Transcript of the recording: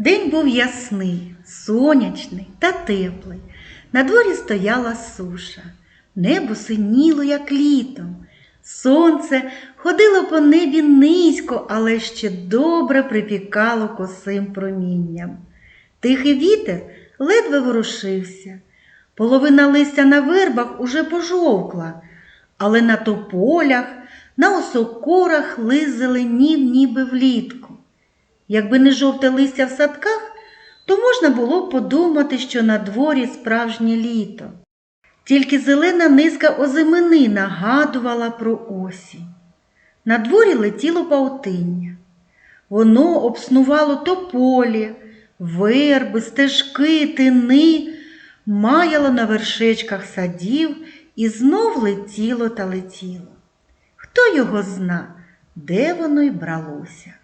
День був ясний, сонячний та теплий. На дворі стояла суша. Небо синіло, як літом. Сонце ходило по небі низько, але ще добре припікало косим промінням. Тихий вітер ледве ворушився. Половина листя на вербах уже пожовкла, але на тополях, на осокорах лист зеленів, ніби влітку. Якби не жовте листя в садках, то можна було б подумати, що на дворі справжнє літо. Тільки зелена низка озимини нагадувала про осінь. На дворі летіло паутиння. Воно обснувало тополі, верби, стежки, тини, маяло на вершечках садів і знов летіло та летіло. Хто його зна, де воно й бралося?